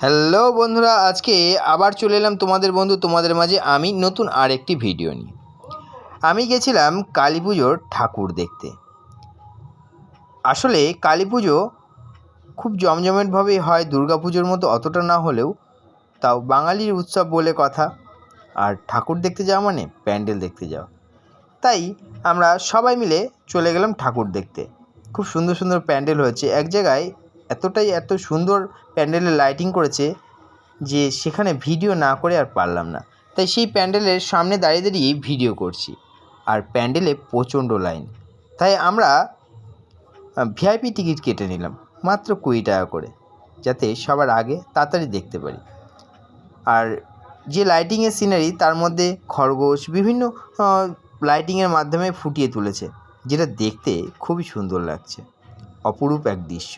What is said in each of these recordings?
Hello বন্ধুরা, আজকে আবার চলে এলাম তোমাদের বন্ধু, তোমাদের মাঝে আমি নতুন আর একটি ভিডিও নিয়ে। আমি গেছিলাম কালী পুজোর ঠাকুর দেখতে। আসলে কালী পুজো খুব জমজমাটভাবেই হয়, দুর্গা পুজোর মতো অতটা না হলেও, তাও বাঙালির উৎসব বলে কথা। আর ঠাকুর দেখতে যাওয়া মানে প্যান্ডেল দেখতে যাওয়া। তাই আমরা সবাই মিলে চলে গেলাম ঠাকুর দেখতে। খুব সুন্দর সুন্দর প্যান্ডেল হয়েছে, এক জায়গায় এতটাই এত সুন্দর প্যান্ডেলের লাইটিং করেছে যে সেখানে ভিডিও না করে আর পারলাম না। তাই সেই প্যান্ডেলের সামনে দাঁড়িয়ে দাঁড়িয়ে ভিডিও করছি। আর প্যান্ডেলে প্রচণ্ড লাইন তাই আমরা ভিআইপি টিকিট কেটে নিলাম, মাত্র কুড়ি টাকা করে, যাতে সবার আগে তাড়াতাড়ি দেখতে পারি। আর যে লাইটিংয়ের সিনারি তার মধ্যে খরগোশ, বিভিন্ন লাইটিংয়ের মাধ্যমে ফুটিয়ে তুলেছে, যেটা দেখতে খুবই সুন্দর লাগছে। অপরূপ এক দৃশ্য।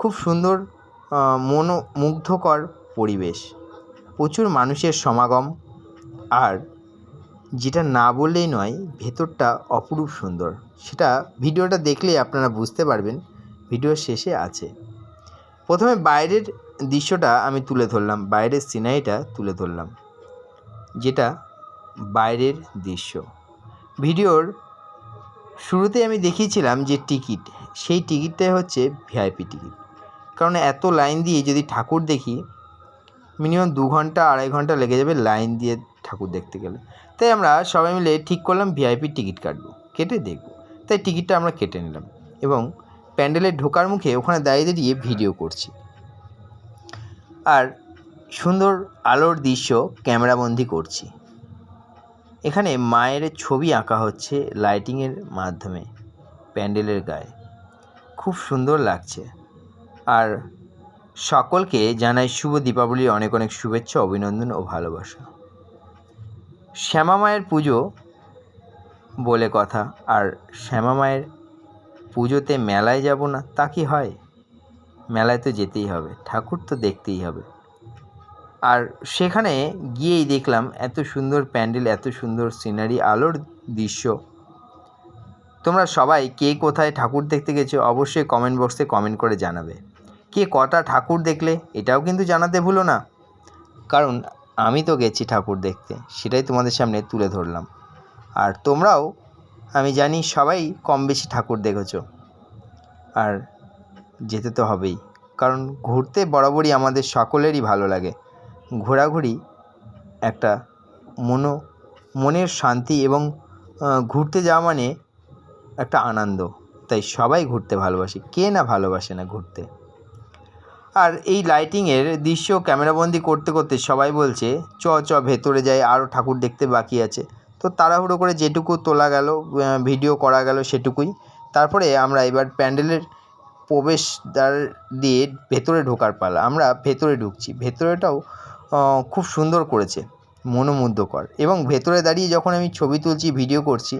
খুব সুন্দর মনোমুগ্ধকর পরিবেশ। প্রচুর মানুষের সমাগম। আর যেটা না বললেই নয়, ভেতরটা অপরূপ সুন্দর। সেটা ভিডিওটা দেখলেই আপনারা বুঝতে পারবেন ভিডিওর শেষে আছে। প্রথমে বাইরের দৃশ্যটা আমি তুলে ধরলাম, বাইরের সিনারিটা তুলে ধরলাম, যেটা বাইরের দৃশ্য। ভিডিওর শুরুতে আমি দেখিয়েছিলাম যে টিকিট, সেই টিকিটটাই হচ্ছে ভিআইপি টিকিট। কারণ এত লাইন দিয়ে যদি ঠাকুর দেখি, মিনিমাম দু ঘণ্টা, আড়াই ঘণ্টা লেগে যাবে লাইন দিয়ে ঠাকুর দেখতে গেলে। তাই আমরা সবাই মিলে ঠিক করলাম ভিআইপি টিকিট কাটবো, কেটে দেখব। তাই টিকিটটা আমরা কেটে নিলাম এবং প্যান্ডেলে ঢোকার মুখে ওখানে দাঁড়িয়ে দাঁড়িয়ে ভিডিও করছি। আর সুন্দর আলোর দৃশ্য ক্যামেরাবন্দি করছি। এখানে মায়ের ছবি আঁকা হচ্ছে লাইটিংয়ের মাধ্যমে প্যান্ডেলের গায়ে। খুব সুন্দর লাগছে। আর সকলকে জানাই শুভ দীপাবলির অনেক অনেক শুভেচ্ছা, অভিনন্দন ও ভালোবাসা। শ্যামা মায়ের পুজো বলে কথা, আর শ্যামা মায়ের পুজোতে মেলায় যাব না, তা কি হয়? মেলায় তো যেতেই হবে, ঠাকুর তো দেখতেই হবে। আর সেখানে গিয়েই দেখলাম এত সুন্দর প্যান্ডেল, এত সুন্দর সিনারি, আলোর দৃশ্য। তোমরা সবাই কে কোথায় ঠাকুর দেখতে গেছো অবশ্যই কমেন্ট বক্সে কমেন্ট করে জানাবে। কে কটা ঠাকুর দেখলে এটাও কিন্তু জানাতে ভুলো না। কারণ আমি তো গেছি ঠাকুর দেখতে, সেটাই তোমাদের সামনে তুলে ধরলাম। আর তোমরাও, আমি জানি সবাই কম বেশি ঠাকুর দেখেছ। আর যেতে তো হবেই, কারণ ঘুরতে বরাবরই আমাদের সকলেরই ভালো লাগে। ঘোরাঘুরি, একটা মনো, মনের শান্তি এবং ঘুরতে যাওয়া মানে একটা আনন্দ। তাই সবাই ঘুরতে ভালোবাসে, কে না ভালোবাসে না ঘুরতে? আর এই লাইটিংয়ের দৃশ্য ক্যামেরাবন্দি করতে করতে সবাই বলছে, চ চ, ভেতরে যাই আরও ঠাকুর দেখতে বাকি আছে। তো তাড়াহুড়ো করে যেটুকু তোলা গেল ভিডিও করা গেল সেটুকুই। তারপরে আমরা এবার প্যান্ডেলের প্রবেশদ্বার দিয়ে ভেতরে ঢোকার পালা। আমরা ভেতরে ঢুকছি। ভেতরেটাও খুব সুন্দর করেছে, মনোমুগ্ধকর। এবং ভেতরে দাঁড়িয়ে যখন আমি ছবি তুলছি, ভিডিও করছি,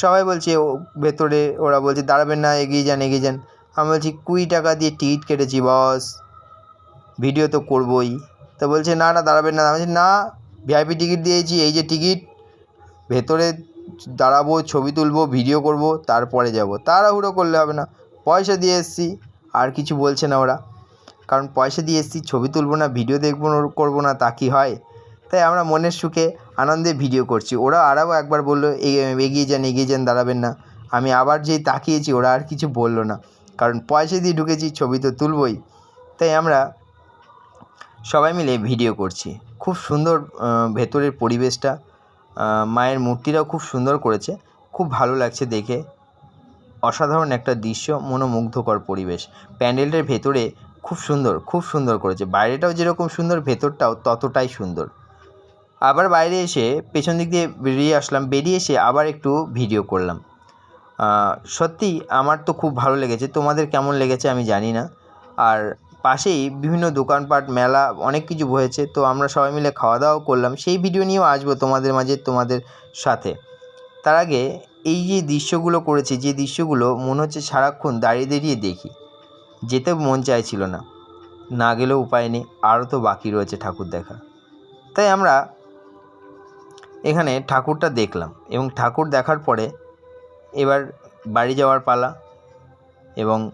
সবাই বলছে, ও, ভেতরে ওরা বলছে, দাঁড়াবেন না, এগিয়ে যান এগিয়ে যান। আমি বলছি, কুড়ি টাকা দিয়ে টিকিট কেটেছি, বস। ভিডিও তো করবই। তো বলছে, না না, দাঁড়াবেন না। আমি না, ভিআইপি টিকিট দিয়েছি, এই যে টিকিট, ভেতরে দাঁড়াবো, ছবি তুলবো, ভিডিও করব, তারপরে যাব। তাড়াহুড়ো করলে হবে না। পয়সা দিয়ে এসছি, আর কিছু বলছে না ওরা। কারণ পয়সা দিয়ে এসেছি, ছবি তুলবো না ভিডিও দেখব করব না, তা কি হয়? তাই আমরা মনের সুখে আনন্দে ভিডিও করছি। ওরা আরও একবার বলল এগিয়ে যান এগিয়ে যান, দাঁড়াবেন না। আমি আবার যেই তাকিয়েছি, ওরা আর কিছু বলল না। কারণ পয়সা দিয়ে ঢুকেছি, ছবি তো তুলবই। তাই আমরা সবাই মিলে ভিডিও করছি। খুব সুন্দর ভেতরের পরিবেশটা মায়ের মূর্তিটাও খুব সুন্দর করেছে। খুব ভালো লাগছে দেখে। অসাধারণ একটা দৃশ্য, মনোমুগ্ধকর পরিবেশ। প্যান্ডেলটার ভেতরে খুব সুন্দর খুব সুন্দর করেছে। বাইরেটাও যেরকম সুন্দর, ভেতরটাও ততটাই সুন্দর। আবার বাইরে এসে পেছন দিক দিয়ে বেরিয়ে আসলাম, বেরিয়ে এসে আবার একটু ভিডিও করলাম। সত্যি আমার তো খুব ভালো লেগেছে। তোমাদের কেমন লেগেছে আমি জানি না। আর পাশেই বিভিন্ন দোকানপাট, মেলা, অনেক কিছু হয়েছে। তো আমরা সবাই মিলে খাওয়া দাওয়াও করলাম। সেই ভিডিও নিয়েও আসব তোমাদের মাঝে, তোমাদের সাথে। তার আগে এই যে দৃশ্যগুলো করেছে, যে দৃশ্যগুলো মনে হচ্ছে সারাক্ষণ দাঁড়িয়ে দাঁড়িয়ে দেখি। যেতে মন চাইছিল না। না গেলেও উপায় নেই, আরও তো বাকি রয়েছে ঠাকুর দেখা। তাই আমরা এখানে ঠাকুরটা দেখলাম এবং ঠাকুর দেখার পরে এবার বাড়ি যাওয়ার পালা এবং